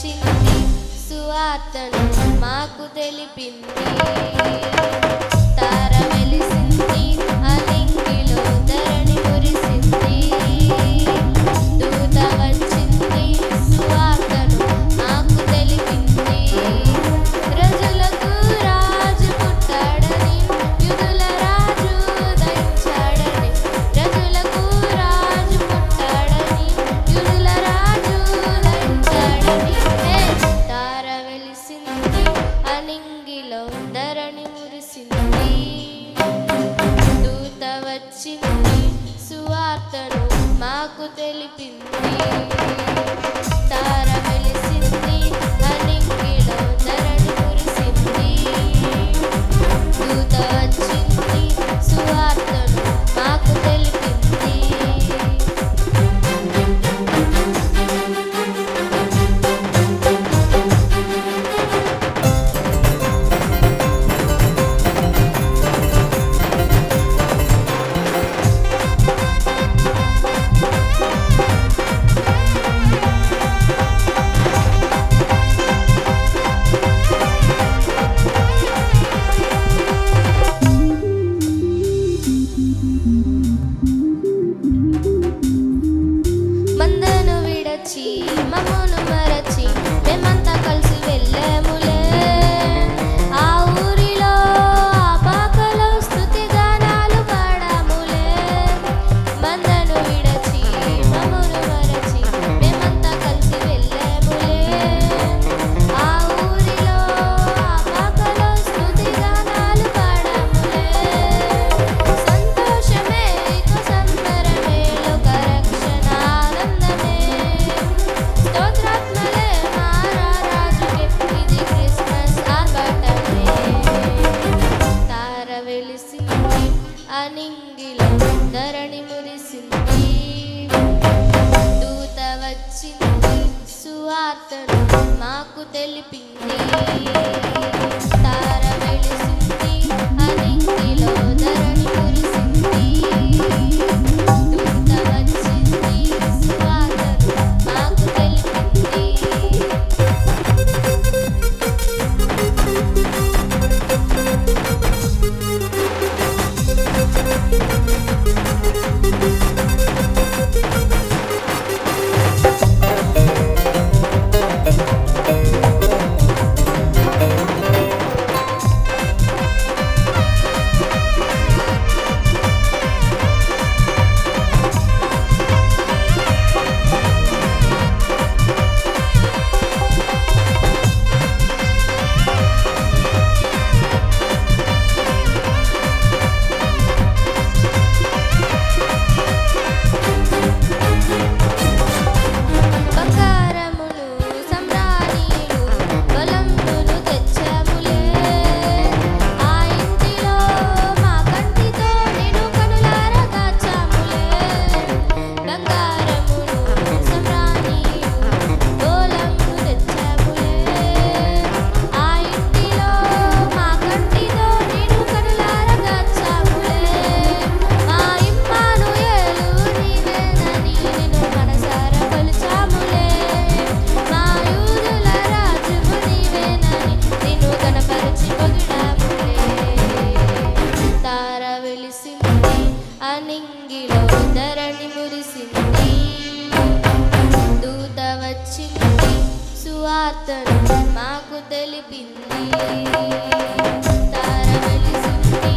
వచ్చింది. సువార్తను మాకు తెలిపింది. తార వెలిసింది వచ్చింది. సువార్తను మాకు తెలిపింది. తారా వెలిసింది నింగిల ధరణి మురిసింది. దూత వచ్చింది సువార్తను మాకు తెలిపింది. తార వెలిసింది అనింగిలో ధరణి అతను మాకు తెలిపింది. తార వెలిసింది